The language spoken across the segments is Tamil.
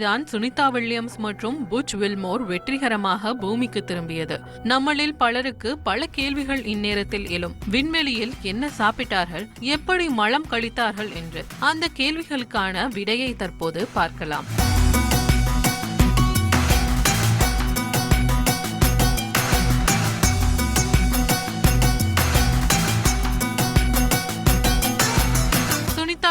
தான் சுனிதா வில்லியம்ஸ் மற்றும் புச் வில்மோர் வெற்றிகரமாக பூமிக்கு திரும்பியது. நம்மளில் பலருக்கு பல கேள்விகள் இந்நேரத்தில் எழும். விண்வெளியில் என்ன சாப்பிட்டார்கள்? எப்படி மலம் கழித்தார்கள் என்று. அந்த கேள்விகளுக்கான விடையை தற்போது பார்க்கலாம்.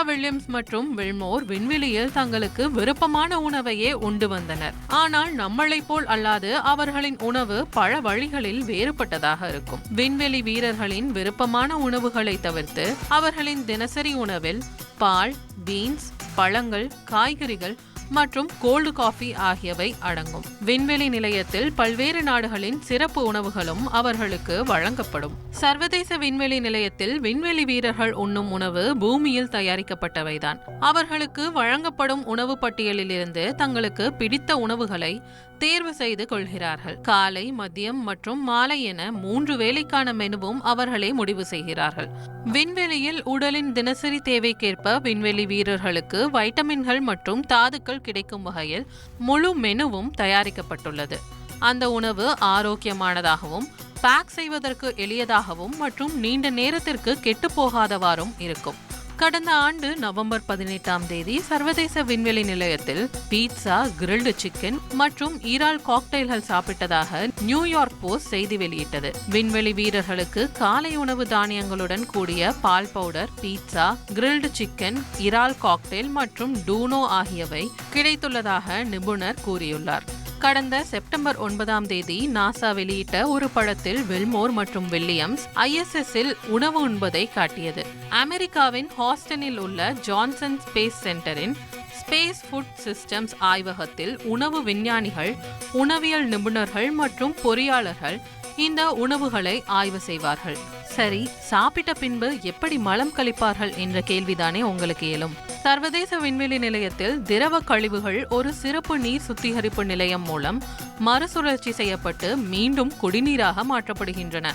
வில்லியம்ஸ் மற்றும் வில்மோர் விண்வெளியில் தங்களுக்கு விருப்பமான உணவையே உண்டு வந்தனர். ஆனால் நம்மளைப் போல் அல்லாது அவர்களின் உணவு பல வழிகளில் வேறுபட்டதாக இருக்கும். விண்வெளி வீரர்களின் விருப்பமான உணவுகளை தவிர்த்து அவர்களின் தினசரி உணவில் பால் பீன்ஸ் பழங்கள் காய்கறிகள் மற்றும் கோல்டு காஃபி ஆகியவை அடங்கும். விண்வெளி நிலையத்தில் பல்வேறு நாடுகளின் சிறப்பு உணவுகளும் அவர்களுக்கு வழங்கப்படும். சர்வதேச விண்வெளி நிலையத்தில் விண்வெளி வீரர்கள் உண்ணும் உணவு பூமியில் தயாரிக்கப்பட்டவைதான். அவர்களுக்கு வழங்கப்படும் உணவு பட்டியலிலிருந்து தங்களுக்கு பிடித்த உணவுகளை தேர்வு செய்து கொள்கிறார்கள். காலை மதியம் மற்றும் மாலை என மூன்று வேலைக்கான மெனுவும் அவர்களே முடிவு செய்கிறார்கள். விண்வெளியில் உடலின் தினசரி தேவைக்கேற்ப விண்வெளி வீரர்களுக்கு வைட்டமின்கள் மற்றும் தாதுக்கள் கிடைக்கும் வகையில் முழு மெனுவும் தயாரிக்கப்பட்டுள்ளது. அந்த உணவு ஆரோக்கியமானதாகவும் பேக் செய்வதற்கு எளியதாகவும் மற்றும் நீண்ட நேரத்திற்கு கெட்டுப்போகாதவாறும் இருக்கும். கடந்த ஆண்டு நவம்பர் பதினெட்டாம் தேதி சர்வதேச விண்வெளி நிலையத்தில் பீட்சா கிரில்டு சிக்கன் மற்றும் ஈரால் காக்டெயில்கள் சாப்பிட்டதாக நியூயார்க் போஸ்ட் செய்தி வெளியிட்டது. விண்வெளி வீரர்களுக்கு காலை உணவு தானியங்களுடன் கூடிய பால் பவுடர் பீட்சா கிரில்டு சிக்கன் இறால் காக்டெயில் மற்றும் டூனோ ஆகியவை கிடைத்துள்ளதாக நிபுணர் கூறியுள்ளார். கடந்த செப்டம்பர் ஒன்பதாம் தேதி நாசா வெளியிட்ட ஒரு படத்தில் வில்மோர் மற்றும் வில்லியம்ஸ் ஐஎஸ்எஸ் இல் உணவு உண்பதை காட்டியது. அமெரிக்காவின் ஹாஸ்டனில் உள்ள ஜான்சன் ஸ்பேஸ் சென்டரின் ஸ்பேஸ் ஃபுட் சிஸ்டம்ஸ் ஆய்வகத்தில் உணவு விஞ்ஞானிகள் உணவியல் நிபுணர்கள் மற்றும் பொறியாளர்கள் இந்த உணவுகளை ஆய்வு செய்வார்கள். சரி சாப்பிட்ட பின்பு எப்படி மலம் கழிப்பார்கள் என்ற கேள்விதானே உங்களுக்கு எழும். சர்வதேச விண்வெளி நிலையத்தில் திரவ கழிவுகள் ஒரு சிறப்பு நீர் சுத்திகரிப்பு நிலையம் மூலம் மறுசுழற்சி செய்யப்பட்டு மீண்டும் குடிநீராக மாற்றப்படுகின்றன.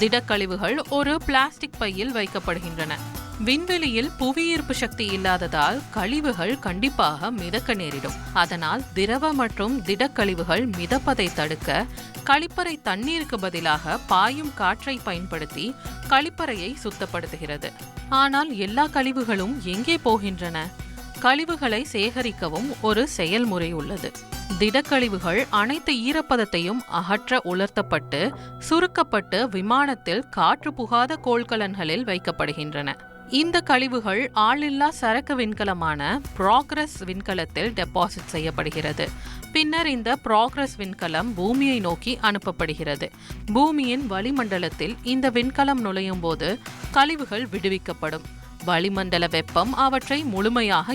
திடக்கழிவுகள் ஒரு பிளாஸ்டிக் பையில் வைக்கப்படுகின்றன. விண்வெளியில் புவியீர்ப்பு சக்தி இல்லாததால் கழிவுகள் கண்டிப்பாக மிதக்க நேரிடும். அதனால் திரவ மற்றும் திடக்கழிவுகள் மிதப்பதை தடுக்க கழிப்பறை தண்ணீருக்கு பதிலாக பாயும் காற்றை பயன்படுத்தி கழிப்பறையை சுத்தப்படுத்துகிறது. ஆனால் எல்லா கழிவுகளும் எங்கே போகின்றன? கழிவுகளை சேகரிக்கவும் ஒரு செயல்முறை உள்ளது. திடக்கழிவுகள் அனைத்து ஈரப்பதத்தையும் அகற்ற உலர்த்தப்பட்டு சுருக்கப்பட்டு விமானத்தில் காற்று புகாத கோள்கலன்களில் வைக்கப்படுகின்றன. இந்த கழிவுகள் ஆளில்லா சரக்கு விண்கலமான ப்ராக்ரஸ் விண்கலத்தில் டெபாசிட் செய்யப்படுகிறது. பின்னர் இந்த ப்ராக்ரஸ் விண்கலம் பூமியை நோக்கி அனுப்பப்படுகிறது. பூமியின் வளிமண்டலத்தில் இந்த விண்கலம் நுழையும் போது கழிவுகள் விடுவிக்கப்படும். வளிமண்டல வெப்பம் அவற்றை முழுமையாக